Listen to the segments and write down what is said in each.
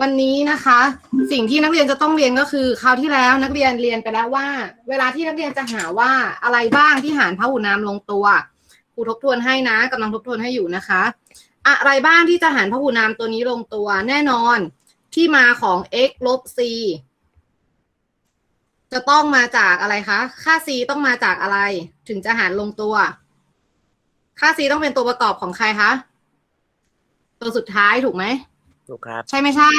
วันนี้นะคะ สิ่งที่นักเรียนจะต้องเรียนก็คือคราวที่แล้วนักเรียนเรียนไปแล้วว่า เวลาที่นักเรียนจะหาว่าอะไรบ้างที่หารพหุนามลงตัวครูทบทวนให้นะกำลังทบทวนให้อยู่นะคะ อะไรบ้างที่จะหารพหุนามตัวนี้ลงตัว แน่นอนที่มาของ x ลบ c จะต้องมาจากอะไรคะค่า c ต้องมาจากอะไร ถึงจะหารลงตัว ค่า c ต้องเป็นตัวประกอบของใครคะตัวสุดท้ายถูกไหม ถูกครับ ใช่ไม่ใช่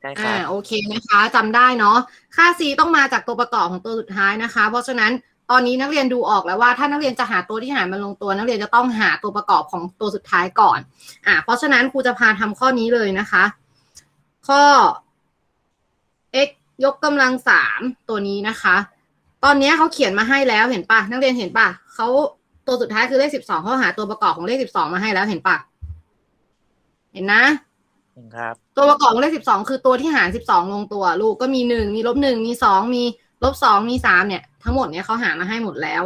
ใช่คอ่ารับโอเคนะคะจำได้เนาะค่า c ต้องมาจากตัวประกอบของตัวสุดท้ายนะคะ เพราะฉะนั้นตอนนี้นักเรียนดูออกแล้วว่าถ้านักเรียนจะหาตัวที่หารมันลงตัว นักเรียนจะต้องหาตัวประกอบของตัวสุดท้ายก่อนอ่าเพราะฉะนั้นครูจะพาทำข้อนี้เลยนะคะ ข้อ x ยกกำลังสามตัวนี้นะคะ ตอนนี้เขาเขียนมาให้แล้วเห็นปะนักเรียนเห็นปะเขาตัวสุดท้ายคือเลขสิบสองเขาหาตัวประกอบของเลขสิบสองมาให้แล้วเห็นปะเห็นนะเห็น ครับ ตัวประกอบของเลขสิบสองคือตัวที่หารสิบสองลงตัว ลูกก็มีหนึ่งมีลบหนึ่งมีสองมีลบสองมีสามเนี่ย ทั้งหมดเนี่ยเขาหามาให้หมดแล้ว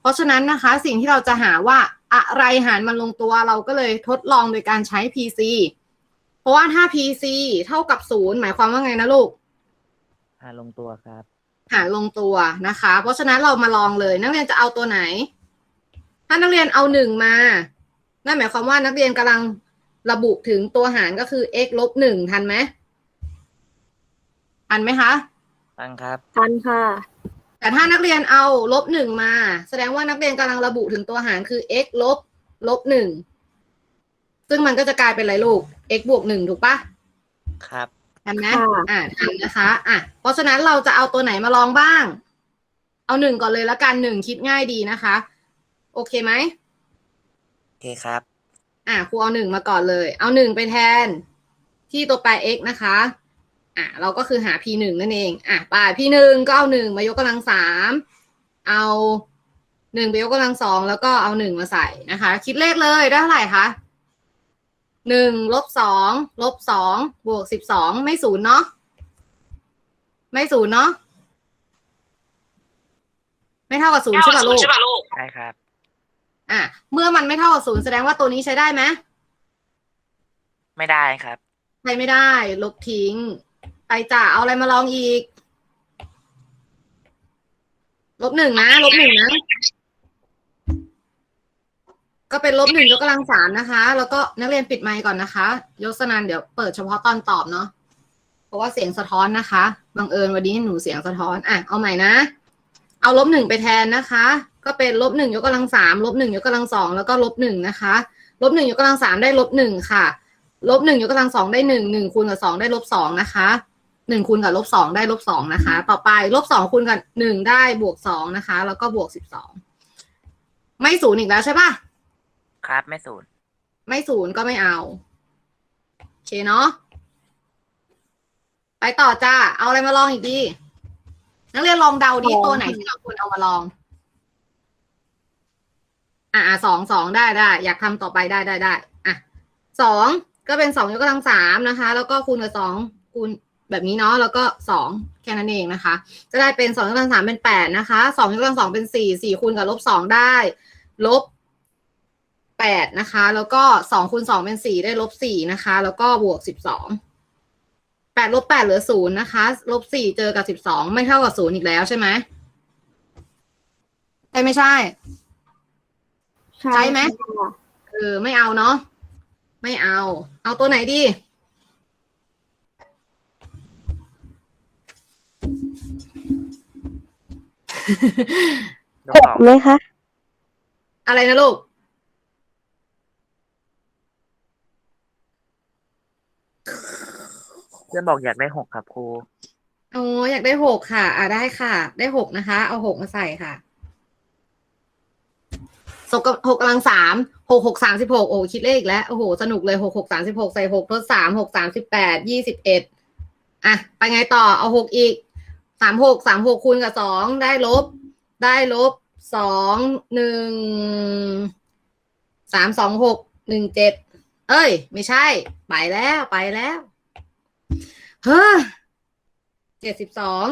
เพราะฉะนั้นนะคะ สิ่งที่เราจะหาว่าอะไรหารมันลงตัวเราก็เลยทดลองโดยการใช้ PC เพราะว่าถ้า PC เท่ากับศูนย์หมายความว่าไงนะลูก หาลงตัวครับ หารลงตัวนะคะ เพราะฉะนั้นเรามาลองเลย นักเรียนจะเอาตัวไหน ถ้านักเรียนเอาหนึ่งมา นั่นหมายความว่านักเรียนกำลัง ระบุถึงตัวหารก็คือ x ลบหนึ่งทันไหมทันไหมคะตั้งครับทันค่ะ แต่ถ้านักเรียนเอาลบหนึ่งมา แสดงว่านักเรียนกำลังระบุถึงตัวหารคือ x ลบลบหนึ่งซึ่งมันก็จะกลายเป็นอะไรลูก x บวกหนึ่งถูกปะครับทันไหมค่ะอ่าทันนะคะ อะ เพราะฉะนั้นเราจะเอาตัวไหนมาลองบ้าง เอาหนึ่งก่อนเลยแล้วกันหนึ่งคิดง่ายดีนะคะ โอเคไหมโอเคครับ อะครูเอาหนึ่งมาก่อนเลย เอาหนึ่งไปแทนที่ตัวแปร x นะคะ อะเราก็คือหา p หนึ่งนั่นเอง อะไป p หนึ่งก็เอาหนึ่งมายกกำลังสามเอาหนึ่งไปยกกำลังสองแล้วก็เอาหนึ่งมาใส่นะคะ คิดเลขเลยได้เท่าไหร่คะหนึ่งลบสองลบสองบวกสิบสองไม่ศูนย์เนาะไม่ศูนย์เนาะไม่เท่ากับศูนย์ใช่ป่ะลูกใช่ครับ อะเมื่อมันไม่เท่ากับศูนย์แสดงว่าตัวนี้ใช้ได้ไหมไม่ได้ครับ ใช้ไม่ได้ ลบทิ้ง ไปจ่าเอาอะไรมาลองอีก ลบหนึ่งนะ ลบหนึ่งนะ ก็เป็นลบหนึ่งยกกำลังสามนะคะ แล้วก็นักเรียนปิดไมค์ก่อนนะคะยศนันเดี๋ยวเปิดเฉพาะตอนตอบเนาะ เพราะว่าเสียงสะท้อนนะคะ บังเอิญวันนี้หนูเสียงสะท้อน อะ เอาใหม่นะ เอาลบหนึ่งไปแทนนะคะ ก็เป็นลบหนึ่งยกกำลังสามลบหนึ่งยกกำลังสองแล้วก็ลบหนึ่งนะคะลบหนึ่งยกกำลังสามได้ลบหนึ่งค่ะลบหนึ่งยกกำลังสองได้หนึ่งหนึ่งคูณกับสองได้ลบสองนะคะหนึ่งคูณกับลบสองได้ลบสองนะคะ ต่อไปลบสองคูณกับหนึ่งได้บวกสองนะคะ แล้วก็บวกสิบสองไม่ศูนย์อีกแล้วใช่ปะครับไม่ศูนย์ไม่ศูนย์ก็ไม่เอาโอเคเนาะไปต่อจ้า เอาอะไรมาลองอีกดี นักเรียนลองเดาดิสองตัวไหนที่เราควรเอามาลอง อะอะสองสองได้ได้ อยากทำต่อไปได้ได้ได้อะสองก็เป็นสองยกกำลังสามนะคะ แล้วก็คูณกับสองคูณแบบนี้เนาะแล้วก็สองแค่นั้นเองนะคะ จะได้เป็นสองยกกำลังสามเป็นแปดนะคะสองยกกำลังสองเป็นสี่สี่คูณกับลบสองได้ลบแปดนะคะ แล้วก็สองคูณสองเป็นสี่ได้ลบสี่นะคะ แล้วก็บวกสิบสองแปดลบแปดเหลือศูนย์นะคะลบสี่เจอกับสิบสองไม่เท่ากับศูนย์อีกแล้วใช่ไหมใช่ไม่ใช่ ใช้ไหมค่ะเออไม่เอาเนาะไม่เอา เอาตัวไหนดียกหกสองไหมคะ อะไรนะลูกเพื่อนบอกอยากได้หกครับครูอ๋ออยากได้หกค่ะ อ่าได้ค่ะ ได้หกนะคะ เอาหกมาใส่ค่ะ กหกกำลังสามหกหกสามสิบหกโอ้คิดเลขอีกแล้ว โอ้โห สนุกเลยหกหกสามสิบหกใส่หกทดสามหกสามสิบแปดยี่สิบเอ็ดอะ ไปไงต่อเอาหกอีกสามหกสามหกคูณกับสองได้ลบ ได้ลบสองหนึ่งสามสองหกหนึ่งเจ็ดเอ้ย ไม่ใช่ ไปแล้วไปแล้วเฮ้อเจ็ดสิบสอง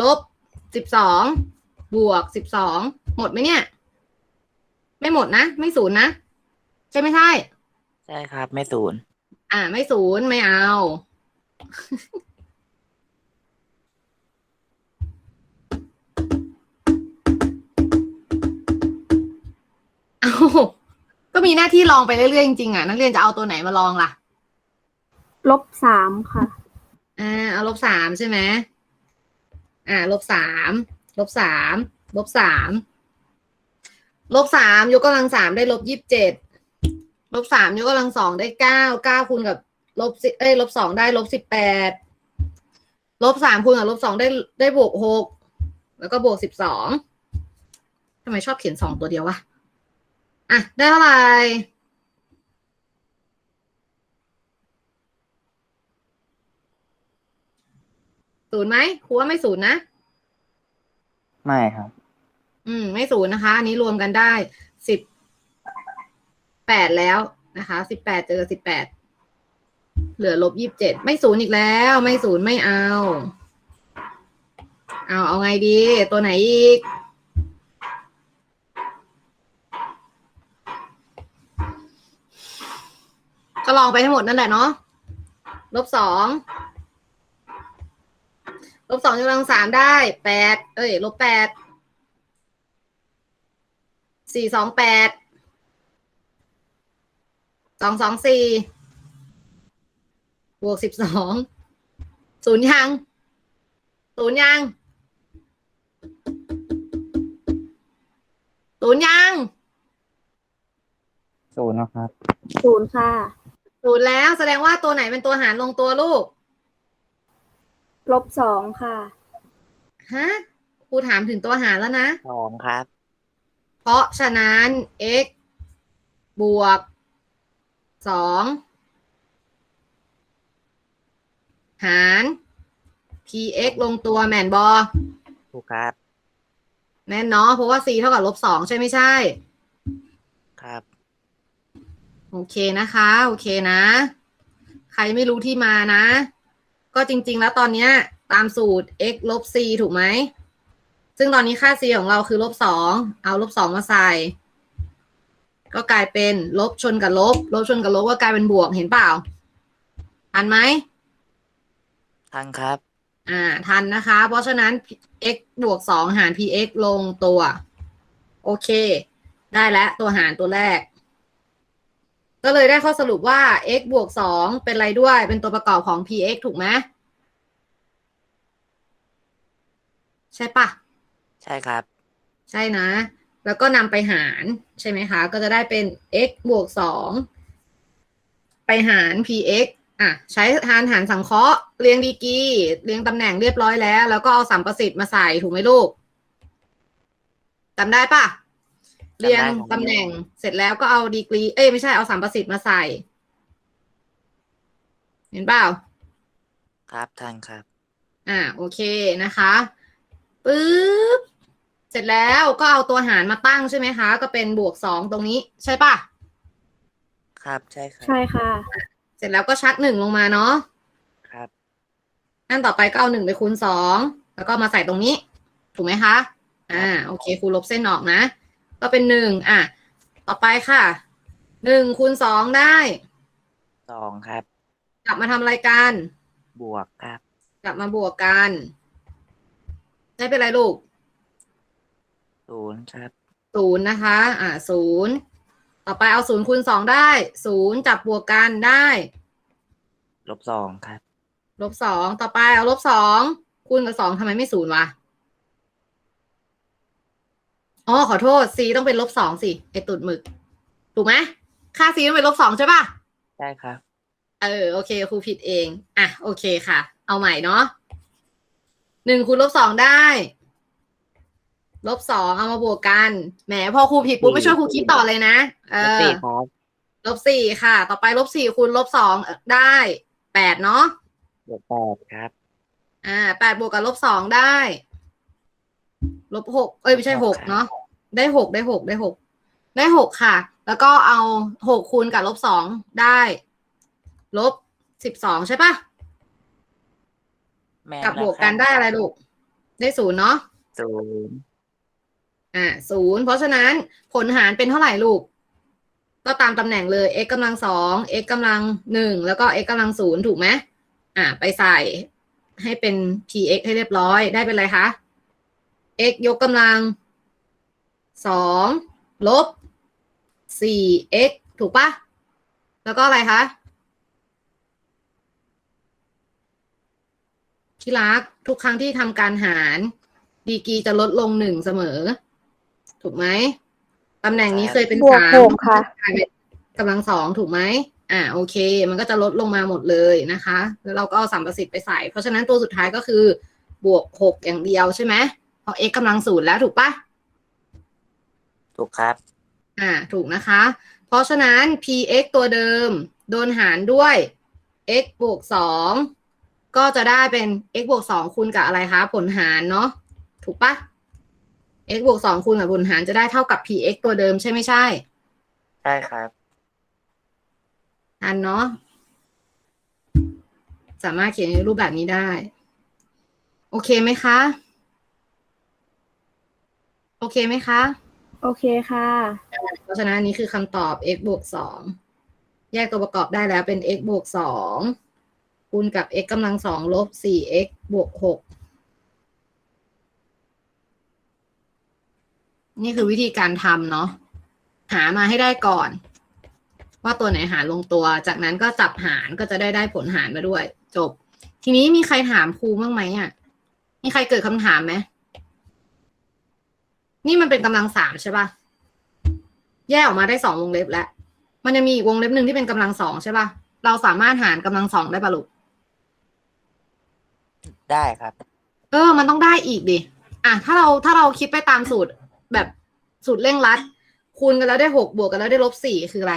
ลบสิบสองบวกสิบสอง หมดไหมเนี่ย ไม่หมดนะ ไม่ศูนย์นะ ใช่ไม่ใช่ ใช่ครับ ไม่ศูนย์ อ่า ไม่ศูนย์ไม่เอา เอาก็มีหน้าที่ลองไปเรื่อยๆจริงๆอะนักเรียนจะเอาตัวไหนมาลองล่ะ ลบสามค่ะ อ่าเอาลบสามใช่ไหมอ่าลบสามลบสามลบสาม ลบสามยกกำลังสามได้ลบยี่สิบเจ็ดลบสามยกกำลังสองได้เก้าเก้าคูณกับลบสิเอ้ยลบสองได้ลบสิบแปดลบสามคูณกับลบสองได้ได้บวกหกแล้วก็บวกสิบสองทำไมชอบเขียนสองตัวเดียววะอะ ได้เท่าไหร่ศูนย์ไหมครูว่าไม่ศูนย์นะ ไม่ครับ อืม ไม่ศูนย์นะคะ อันนี้รวมกันได้สิบแปดแล้วนะคะสิบแปดเจอสิบแปดเหลือลบยี่สิบเจ็ดไม่ศูนย์อีกแล้ว ไม่ศูนย์ไม่เอา เอาเอาไงดี ตัวไหนอีกก็ลองไปทั้งหมดนั่นแหละเนาะลบสองลบสองยกกำลังสามได้แปดเอ้ยลบแปด สี่สองแปดสองสองสี่บวกสิบสองศูนย์ยังศูนย์ยังศูนย์ยังศูนย์นะครับ ศูนย์ค่ะ ศูนย์แล้วแสดงว่าตัวไหนเป็นตัวหารลงตัวลูก ลบสองค่ะ ฮะครูถามถึงตัวหารแล้วนะ สองครับ เพราะฉะนั้น x บวกสองหาร px ลงตัวแมนบอถูกครับแน่นเนาะเพราะว่า c เท่ากับลบสองใช่ไม่ใช่ ครับ โอเคนะคะ โอเคนะ ใครไม่รู้ที่มานะ ก็จริง ๆ แล้วตอนเนี้ย ตามสูตร x ลบ c ถูกไหม ซึ่งตอนนี้ค่า c ของเราคือลบสองเอาลบสองมาใส่ ก็กลายเป็นลบชนกับลบ ลบชนกับลบก็กลายเป็นบวกเห็นเปล่าทันไหมทันครับ อ่า ทันนะคะ เพราะฉะนั้น x บวกสองหาร px ลงตัว โอเค ได้แล้วตัวหารตัวแรก ก็เลยได้ข้อสรุปว่า x บวกสองเป็นอะไรด้วย เป็นตัวประกอบของ px ถูกไหมใช่ปะ ใช่ครับ ใช่นะ แล้วก็นำไปหารใช่ไหมคะ ก็จะได้เป็น x บวกสองไปหาร px อะใช้หารหารสังเคราะห์เรียงดีกรีเรียงตำแหน่งเรียบร้อยแล้ว แล้วก็เอาสัมประสิทธิ์มาใส่ถูกไหมลูกจำได้ปะเรียงตำแหน่งเสร็จแล้วก็เอาดีกรี เอ้ยไม่ใช่เอาสัมประสิทธิ์มาใส่ เห็นเปล่า ครับทันครับ อ่าโอเคนะคะ ปึ๊บ เสร็จแล้วก็เอาตัวหารมาตั้งใช่ไหมคะ ก็เป็นบวกสองตรงนี้ ใช่ปะครับใช่ครับ ใช่ค่ะ เสร็จแล้วก็ชักหนึ่งลงมาเนาะครับ อันต่อไปก็เอาหนึ่งไปคูณสองแล้วก็มาใส่ตรงนี้ ถูกไหมคะ อ่า โอเคครูลบเส้นออกนะ ก็เป็นหนึ่งอะ ต่อไปค่ะหนึ่งคูณสองได้สองครับ กลับมาทำอะไรกัน บวกครับ กลับมาบวกกัน ได้เป็นไรลูกศูนย์ครับศูนย์นะคะ อ่าศูนย์ต่อไปเอาศูนย์คูณสองได้ศูนย์จับบวกกันได้ลบสองครับลบสองต่อไปเอาลบสองคูณกับสองทำไมไม่ศูนย์วะอ๋อขอโทษ c ต้องเป็นลบสองสิไอตุดหมึก ถูกไหมค่า c ต้องเป็นลบสองใช่ปะใช่ครับ เออ โอเคครูผิดเอง อะ โอเคค่ะ เอาใหม่เนาะ หนึ่งคูณลบสองได้ ลบสองเอามาบวกกัน แหมพอครูผิดปุ๊บไม่ช่วยครูคิดต่อเลยนะ เอลบอสี่ครับลบสี่ค่ะ ต่อไปลบสี่คูณลบสองได้แปดเนาะบวกแปดครับ อ่าแปดบวกกับลบสองได้ ลบหกเอ้ยไม่ใช่หกเนาะได้หกได้หกได้หกได้หกค่ะ แล้วก็เอาหกคูณกับลบสองได้ ลบสิบสองใช่ปะ แม่นกับบวกแล้กันคได้รับอะไรลูก ได้ศูนย์เนาะศูนย์อ่าศูนย์เพราะฉะนั้นผลหารเป็นเท่าไหร่ลูก ก็ตามตำแหน่งเลย x กำลังสอง x กำลังหนึ่งแล้วก็ x กำลังศูนย์ถูกไหมอ่า ไปใส่ให้เป็น px ให้เรียบร้อยได้เป็นอะไรคะ x ยกกำลังสองลบสี่ x ถูกปะแล้วก็อะไรคะ ที่รักทุกครั้งที่ทำการหาร ดีกรีจะลดลงหนึ่งเสมอ ถูกไหมตำแหน่งนี้เคยเป็นบวกสามหกค่ะกลายเป็นกำลังสองถูกไหมอ่าโอเค มันก็จะลดลงมาหมดเลยนะคะ แล้วเราก็เอาสัมประสิทธิ์ไปใส่ เพราะฉะนั้นตัวสุดท้ายก็คือบวกหกอย่างเดียวใช่ไหมเพราะ x กำลังศูนย์แล้วถูกปะถูกครับ อ่าถูกนะคะ เพราะฉะนั้น px ตัวเดิม โดนหารด้วย x บวกสอง ก็จะได้เป็น x บวกสองคูณกับอะไรคะ ผลหารเนาะถูกปะ x บวกสองคูณกับผลหารจะได้เท่ากับ px ตัวเดิมใช่ไม่ใช่ ใช่ครับ อันเนาะสามารถเขียนในรูปแบบนี้ได้ โอเคไหมคะ โอเคไหมคะโอเคค่ะ เพราะฉะนั้นอันนี้คือคำตอบ x บวกสองแยกตัวประกอบได้แล้วเป็น x บวกสอง คูณกับ x กำลังสองลบสี่ x บวกหกนี่คือวิธีการทำเนาะ หามาให้ได้ก่อน ว่าตัวไหนหารลงตัว จากนั้นก็จับหารก็จะได้ได้ผลหารมาด้วย จบ ทีนี้มีใครถามครูบ้างไหมอะ มีใครเกิดคำถามไหม นี่มันเป็นกำลังสามใช่ปะแยกออกมาได้สองวงเล็บแล้ว มันจะมีอีกวงเล็บหนึ่งที่เป็นกำลังสองใช่ป่ะเราสามารถหารกำลังสองได้ปะลูก ได้ครับ เออ มันต้องได้อีกดิ อะ ถ้าเราถ้าเราคิดไปตามสูตรแบบสูตรเร่งรัด คูณกันแล้วได้หกบวกกันแล้วได้ลบสี่คืออะไร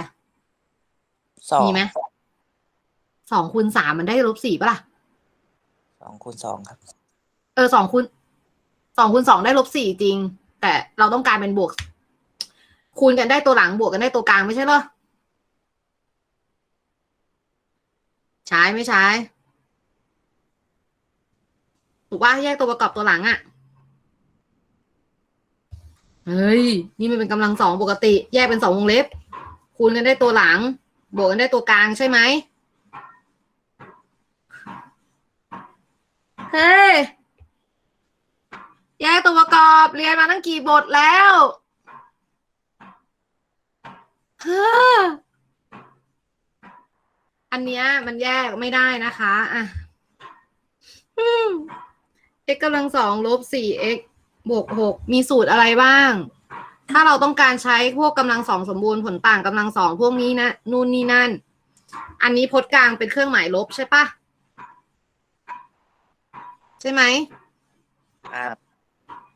สองมีไหมสองคูณสามมันได้ลบสี่ปะล่ะ สองคูณสองครับ เออสองคูณสองคูณสองได้ลบสี่จริง แต่เราต้องการเป็นบวก คูณกันได้ตัวหลังบวกกันได้ตัวกลางไม่ใช่เหรอ ใช้ไม่ใช้ ถูกว่าแยกตัวประกอบตัวหลังอะ่ะเฮ้ย นี่มันเป็นกำลังสองปกติ แยกเป็นสองวงเล็บ คูณกันได้ตัวหลัง บวกกันได้ตัวกลางใช่ไหมเฮ้ย แยกตัวประกอบเรียนมาตั้งกี่บทแล้วเฮ้ออันเนี้ยมันแยกไม่ได้นะคะ อะ x กำลังสองลบสี่ x บวกหกมีสูตรอะไรบ้าง ถ้าเราต้องการใช้พวกกำลังสองสมบูรณ์ผลต่างกำลังสองพวกนี้นะนู่นนี่นั่น อันนี้พจน์กลางเป็นเครื่องหมายลบใช่ปะใช่ไหมครับ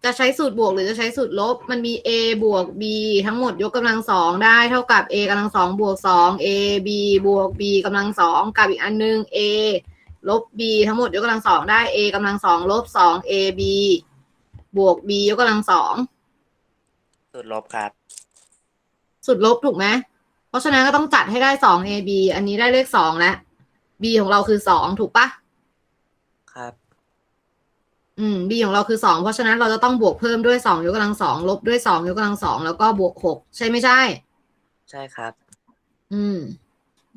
จะใช้สูตรบวกหรือจะใช้สูตรลบ มันมี a บวก b ทั้งหมดยกกำลังสองได้เท่ากับ a กำลังสองบวกสอง a b บวก b กำลังสองกับอีกอันนึง a ลบ b ทั้งหมดยกกำลังสองได้ a กำลังสองลบสอง a b บวก b ยกกำลังสองสูตรลบครับสูตรลบถูกไหมเพราะฉะนั้นก็ต้องจัดให้ได้สอง a b อันนี้ได้เลขสองแล้ว b ของเราคือสองถูกปะครับ อืม b ของเราคือสองเพราะฉะนั้นเราจะต้องบวกเพิ่มด้วยสองยกกำลังสองลบด้วยสองยกกำลังสองแล้วก็บวกหกใช่ไม่ใช่ ใช่ครับ อืม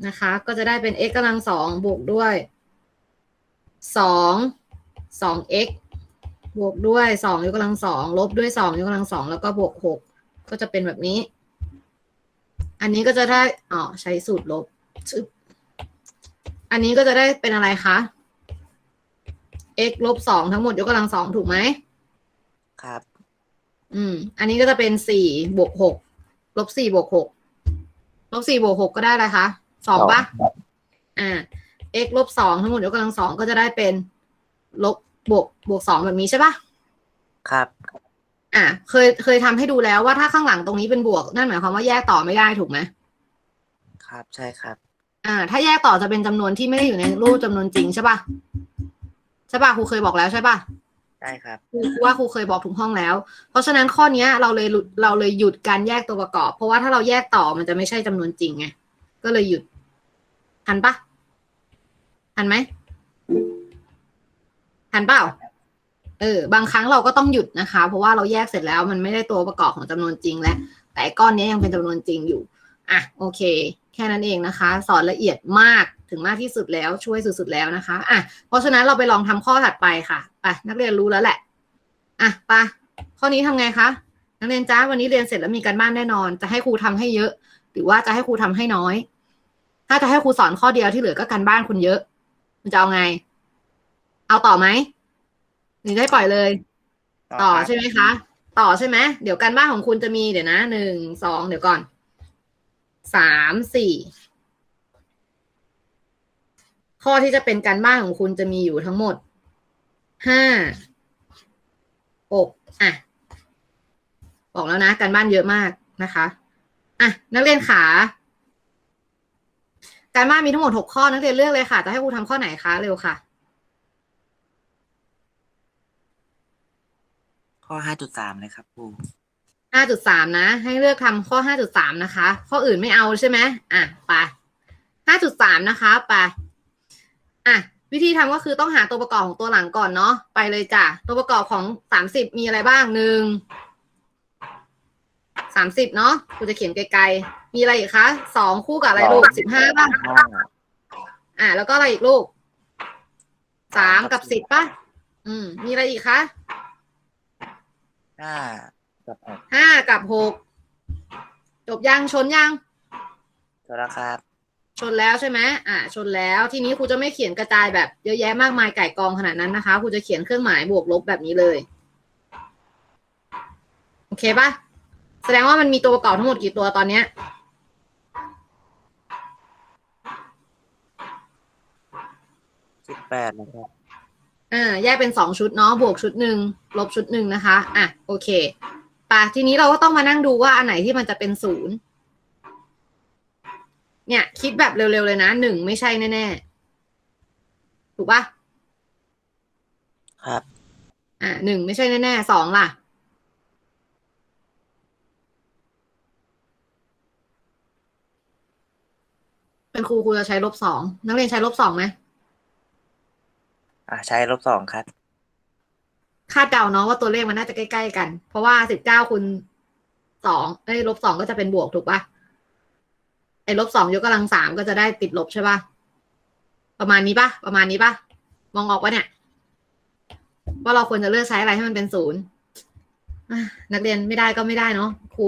นะคะ ก็จะได้เป็น x กำลังสองบวกด้วย สองสอง x บวกด้วยสองยกกำลังสองลบด้วยสองยกกำลังสองแล้วก็บวกหกก็จะเป็นแบบนี้ อันนี้ก็จะได้อ๋อใช้สูตรลบชึบอันนี้ก็จะได้เป็นอะไรคะ x ลบสองทั้งหมดยกกำลังสองถูกไหมครับ อืม อันนี้ก็จะเป็นสี่บวกหกลบสี่บวกหกลบสี่บวกหกก็ได้อะไรคะสองปะอ่า x ลบสองทั้งหมดยกกำลังสองก็จะได้เป็นลบบวกบวกสองแบบนี้ใช่ปะครับ อ่าเคยเคยทำให้ดูแล้วว่าถ้าข้างหลังตรงนี้เป็นบวก นั่นหมายความว่าแยกต่อไม่ได้ถูกไหมครับใช่ครับ อ่า ถ้าแยกต่อจะเป็นจำนวนที่ไม่ได้อยู่ในรูปจำนวนจริงใช่ปะใช่ปะครูเคยบอกแล้วใช่ปะใช่ครับครูว่าครูเคยบอกทุกห้องแล้ว เพราะฉะนั้นข้อเนี้ย เราเลยหลุดเราเลยหยุดการแยกตัวประกอบ เพราะว่าถ้าเราแยกต่อมันจะไม่ใช่จำนวนจริงไงก็เลยหยุดทันปะ ทันไหมทันเปล่า เออ บางครั้งเราก็ต้องหยุดนะคะ เพราะว่าเราแยกเสร็จแล้วมันไม่ได้ตัวประกอบของจำนวนจริงแล้วแต่ก้อนนี้ยังเป็นจำนวนจริงอยู่ อะ โอเค แค่นั้นเองนะคะ สอนละเอียดมากถึงมากที่สุดแล้วช่วยสุดๆแล้วนะคะ อะ เพราะฉะนั้นเราไปลองทำข้อถัดไปค่ะ ไปนักเรียนรู้แล้วแหละ อะไปข้อนี้ทำไงคะ นักเรียนจ้าวันนี้เรียนเสร็จแล้วมีการบ้านแน่นอน จะให้ครูทำให้เยอะ หรือว่าจะให้ครูทำให้น้อย ถ้าจะให้ครูสอนข้อเดียวที่เหลือก็การบ้านคุณเยอะ มันจะเอาไง เอาต่อไหมหรือได้ปล่อยเลย ต่อครับใช่ไหมคะ ต่อใช่ไหมเดี๋ยวการบ้านของคุณจะมีเดี๋ยวนะหนึ่งสองเดี๋ยวก่อนสามสี่ข้อที่จะเป็นการบ้านของคุณจะมีอยู่ทั้งหมดห้าหกอะ บอกแล้วนะการบ้านเยอะมากนะคะ อะ นักเรียนขา การบ้านมีทั้งหมดหกข้อนักเรียนเลือกเลยค่ะ จะให้ครูทำข้อไหนคะเร็วค่ะ ข้อห้าจุดสามเลยครับครูห้าจุดสามนะ ให้เลือกทำข้อห้าจุดสามนะคะ ข้ออื่นไม่เอาใช่ไหมอะไปห้าจุดสามนะคะไปอะวิธีทำก็คือต้องหาตัวประกอบของตัวหลังก่อนเนาะไปเลยจ้ะตัวประกอบของสามสิบมีอะไรบ้างหนึ่งสามสิบเนาะกูจะเขียนไกลๆ มีอะไรอีกคะสองคู่กับอะไรลูกสิบห้าป่ะห้าอะแล้วก็อะไรอีกลูกสามกับสิบป่ะ อืม มีอะไรอีกคะห้ากับหกห้ากับหกจบยังชนยังโทรครับ ชนแล้วใช่ไหมอ่า ชนแล้วทีนี้ครูจะไม่เขียนกระจายแบบเยอะแยะมากมายไก่กองขนาดนั้นนะคะครูจะเขียนเครื่องหมายบวกลบแบบนี้เลยโอเคปะแสดงว่ามันมีตัวประกอบทั้งหมดกี่ตัวตอนเนี้ย สิบแปดนะครับ อ่า แยกเป็นสองชุดเนาะ บวกชุดหนึ่ง ลบชุดหนึ่งนะคะ อะ โอเคปะทีนี้เราก็ต้องมานั่งดูว่าอันไหนที่มันจะเป็นศูนย์ เนี่ย คิดแบบเร็วๆเลยนะ หนึ่งไม่ใช่แน่ๆ ถูกปะครับ อ่าหนึ่งไม่ใช่แน่ๆสองล่ะเป็นครูครูจะใช้ลบสองนักเรียนใช้ลบสองไหม อ่าใช้ลบสองครับ คาดเดาเนาะว่าตัวเลขมันน่าจะใกล้ๆกัน เพราะว่าสิบเก้าคูณสองไอ้ยลบสองก็จะเป็นบวกถูกปะไอ้ลบสองยกกำลังสามก็จะได้ติดลบใช่ปะประมาณนี้ปะประมาณนี้ปะมองออกปะเนี่ย ว่าเราควรจะเลือกใช้อะไรให้มันเป็นศูนย์นักเรียนไม่ได้ก็ไม่ได้เนาะครู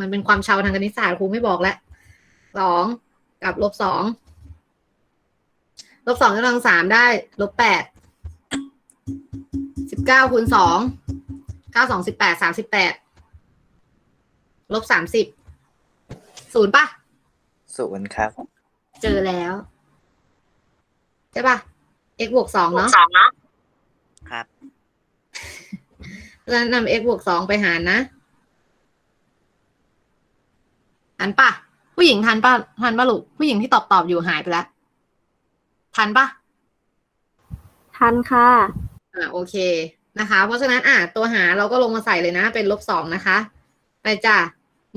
มันเป็นความเชาทางคณิตศาสตร์ครูไม่บอกแล้วสองกับลบสอง ลบสองยกกำลังสามได้ลบแปดสิบเก้าคูณสองเก้าสองสิบแปดสามสิบแปดลบสามสิบศูนย์ป่ะศูนย์ครับ เจอแล้วใช่ป่ะ x บวกสองเนาะครับแล้วนำ x บวกสองไปหารนะทันป่ะ ผู้หญิงทันป่ะทันป่ะลูกผู้หญิงที่ตอบตอบอยู่หายไปแล้ว ทันป่ะทันค่ะ อ่าโอเคนะคะ เพราะฉะนั้นอะตัวหาเราก็ลงมาใส่เลยนะ เป็นลบสองนะคะ ไปจ้ะ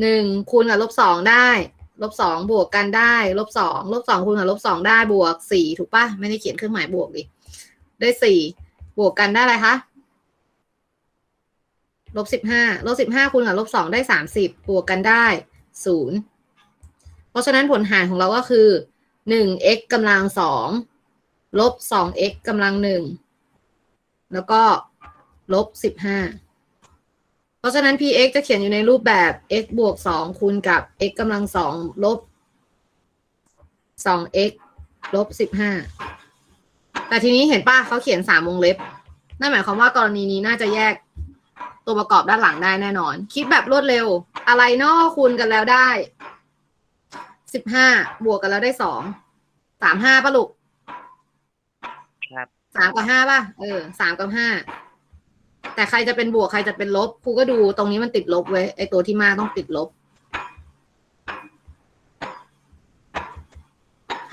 หนึ่งคูณกับลบสองได้ลบสองบวกกันได้ลบสองลบสองคูณกับลบสองได้บวกสี่ถูกปะไม่ได้เขียนเครื่องหมายบวกดิได้สี่บวกกันได้อะไรคะลบสิบห้าลบสิบห้าคูณกับลบสองได้สามสิบบวกกันได้ศูนย์เพราะฉะนั้นผลหารของเราก็คือ หนึ่ง x กำลังสองลบสอง x กำลังหนึ่งแล้วก็ลบสิบห้าเพราะฉะนั้น px จะเขียนอยู่ในรูปแบบ x บวกสองคูณกับ x กำลังสองลบสอง x ลบสิบห้าแต่ทีนี้เห็นป้าเขาเขียนสามวงเล็บ นั่นหมายความว่ากรณีนี้น่าจะแยกตัวประกอบด้านหลังได้แน่นอน คิดแบบรวดเร็ว อะไรนอกคูณกันแล้วได้ สิบห้าบวกกันแล้วได้สองสามห้าป่ะลูกครับสามกับห้าป่ะเออสามกับห้าแต่ใครจะเป็นบวกใครจะเป็นลบครูก็ดูตรงนี้มันติดลบไว้ไอตัวที่มากต้องติดลบ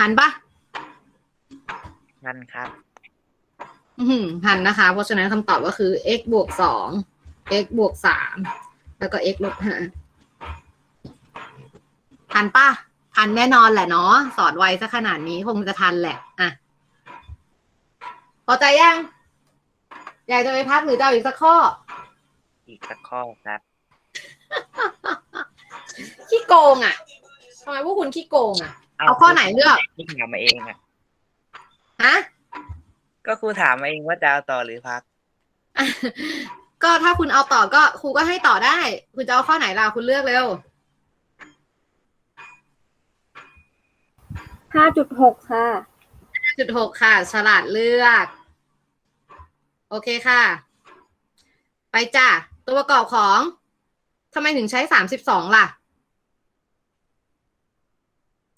หันปะนั่นครับ อื้อหือหันนะคะ เพราะฉะนั้นคำตอบก็คือ x บวกสอง x บวกสามแล้วก็ x ลบห้าทันปะ ทันแน่นอนแหละเนาะสอนไวซะขนาดนี้คงจะทันแหละ อะพอใจยัง อยากจะไปพักหรือจะเอาอีกสักข้อ อีกสักข้อครับ ขี้โกงอะทำไมพวกคุณขี้โกงอะ เอาข้อไหนเลือกที่ถามมาเองอะฮะก็ครูถามมาเองว่าจะเอาต่อหรือพัก ก็ถ้าคุณเอาต่อก็ครูก็ให้ต่อได้ คุณจะเอาข้อไหนล่ะคุณเลือกเร็ว ห้าจุดหกค่ะ จุดหกค่ะ ฉลาดเลือก โอเคค่ะ ไปจ้ะ ตัวประกอบของทำไมถึงใช้สามสิบสองล่ะ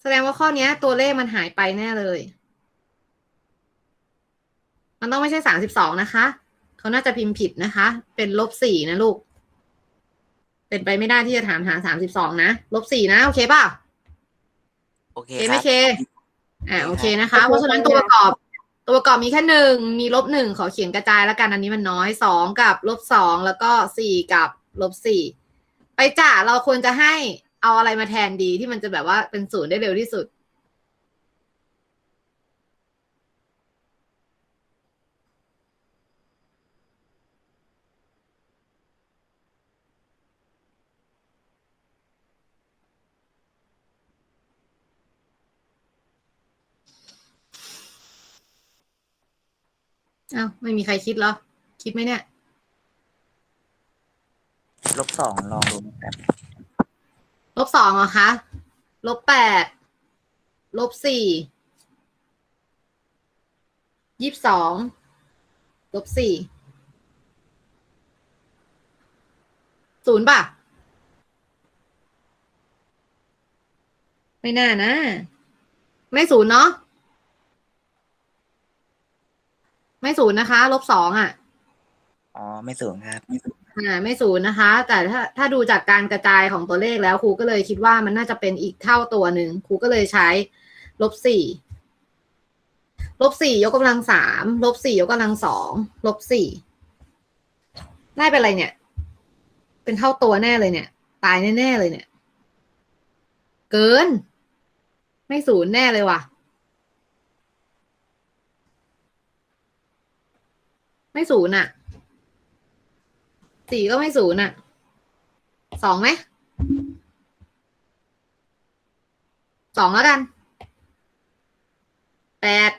แสดงว่าข้อนี้ตัวเลขมันหายไปแน่เลย มันต้องไม่ใช่สามสิบสองนะคะ เขาน่าจะพิมพ์ผิดนะคะ เป็นลบสี่นะลูก เป็นไปไม่ได้ที่จะถามหาสามสิบสองนะ ลบสี่นะ โอเคเปล่า โอเคเคครัไม่บเค อ่าโอเคนะคะโอเคเพราะฉะนั้นตัวประกอบ ตัวประกอบมีแค่หนึ่งมีลบหนึ่งขอเขียนกระจายแล้วกันอันนี้มันน้อยสองกับลบสองแล้วก็สี่กับลบสี่ไปจ้ะเราควรจะให้เอาอะไรมาแทนดีที่มันจะแบบว่าเป็นศูนย์ได้เร็วที่สุด อ้าไม่มีใครคิดเหรอ คิดไหมเนี่ย ลบสองลองดูนะครับลบสองเหรอคะ ลบแปด ลบสี่ยี่สิบสอง ลบสี่ ศูนย์ป่ะ ไม่น่านะ ไม่ศูนย์เนาะ ไม่ศูนย์นะคะ ลบสองอะ อ๋อ ไม่สูงครับอ่า ไม่ศูนย์นะคะ แต่ถ้าถ้าดูจากการกระจายของตัวเลขแล้วครูก็เลยคิดว่ามันน่าจะเป็นอีกเท่าตัวหนึ่งครูก็เลยใช้ลบสี่ลบสี่ยกกำลังสามลบสี่ยกกำลังสองลบสี่ได้เป็นอะไรเนี่ย เป็นเท่าตัวแน่เลยเนี่ย ตายแน่ๆเลยเนี่ย เกิน ไม่ศูนย์แน่เลยว่ะ ไม่ศูนย์อะสี่ก็ไม่ศูนย์อะสองไหมสองแล้วกันแปด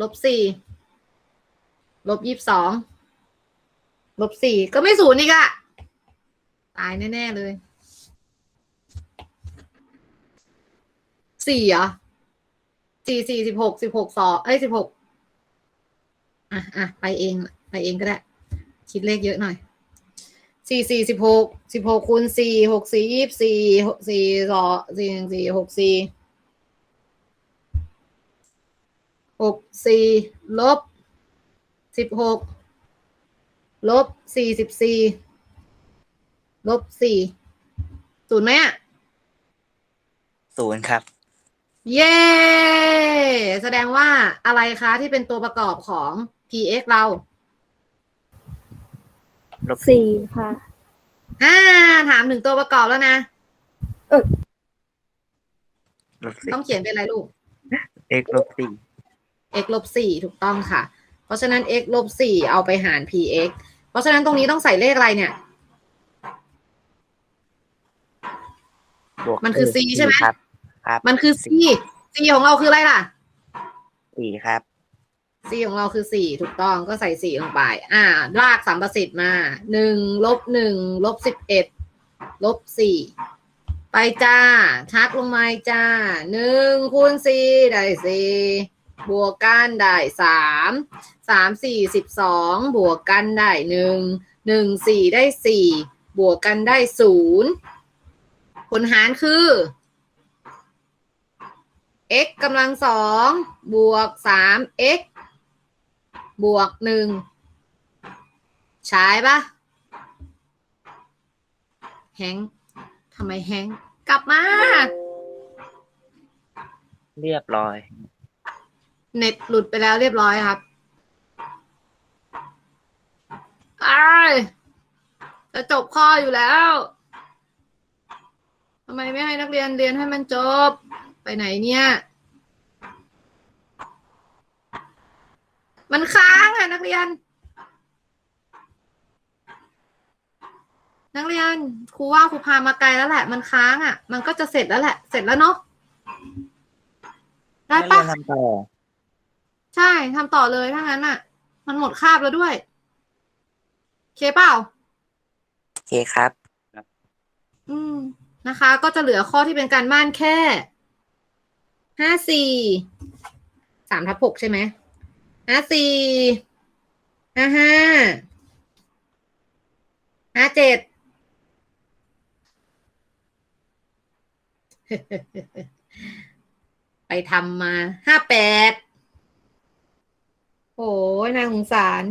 ลบสี่ลบยี่สิบสองลบสี่ก็ไม่ศูนย์อีกอะตายแน่ ๆ เลยสี่เหรอสี่สี่สิบหกสิบหกสองเอ้ยสิบหก อะอะไปเอง ไปเองก็ได้ คิดเลขเยอะหน่อยสี่สี่สิบหกสิบหกคูณสี่หกสี่ยี่สิบสี่หกสี่สองสี่หนึ่งสี่หกสี่หกสี่ลบสิบหกลบสี่สิบสี่ลบสี่ศูนย์ไหมอะศูนย์ครับ เย้ แสดงว่าอะไรคะที่เป็นตัวประกอบของ px เราลบสี่ค่ะ อ่า ถามถึงตัวประกอบแล้วนะลบสี่ ต้องเขียนเป็นอะไรลูกเอกลบสี่ x ลบสี่ถูกต้องค่ะ เพราะฉะนั้น x ลบสี่เอาไปหาร px เพราะฉะนั้นตรงนี้ต้องใส่เลขอะไรเนี่ย บวกมันคือ C ใช่ไหม ครับ ครับมันคือ c c ของเราคืออะไรล่ะ สี่ครับ c ของเราคือสี่ถูกต้องก็ใส่สี่ลงไป อ่ารากสัมประสิทธิ์มาหนึ่งลบหนึ่งลบสิบเอ็ดลบสี่ไปจ้าชักลงมาจ้าหนึ่งคูณสี่ได้สี่บวกกันได้สามสามสี่สิบสองบวกกันได้หนึ่งหนึ่งสี่ได้สี่บวกกันได้ศูนย์ผลหารคือ x กำลังสองบวกสาม x บวกหนึ่งใช้ปะแฮงค์ทำไมแฮงค์กลับมา เรียบร้อย เน็ตหลุดไปแล้วเรียบร้อยครับอ้ายจะจบข้ออยู่แล้วทำไมไม่ให้นักเรียนเรียนให้มันจบ ไปไหนเนี่ย มันค้างอะนักเรียน นักเรียนครูว่าครูพามาไกลแล้วแหละ มันค้างอะ มันก็จะเสร็จแล้วแหละ เสร็จแล้วเนาะได้นักปะเรียนทำต่อ ใช่ทำต่อเลยถ้างั้นอะ มันหมดคาบแล้วด้วยโอเคเปล่าโอเคครับ อืมนะคะ ก็จะเหลือข้อที่เป็นการบ้านแค่ห้าสี่สามทับหกใช่ไหม ห้าสี่ห้าห้าห้าเจ็ดไปทำมาห้าแปดโอ้ยนางสงสาร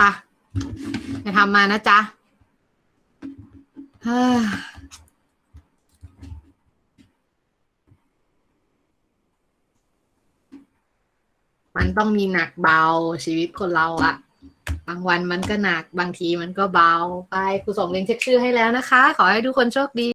ปะจะทำมานะจ๊ะเฮ้ย มันต้องมีหนักเบาชีวิตคนเราอะบางวันมันก็หนักบางทีมันก็เบาไปครูส่งลิงก์เช็คชื่อให้แล้วนะคะ ขอให้ทุกคนโชคดี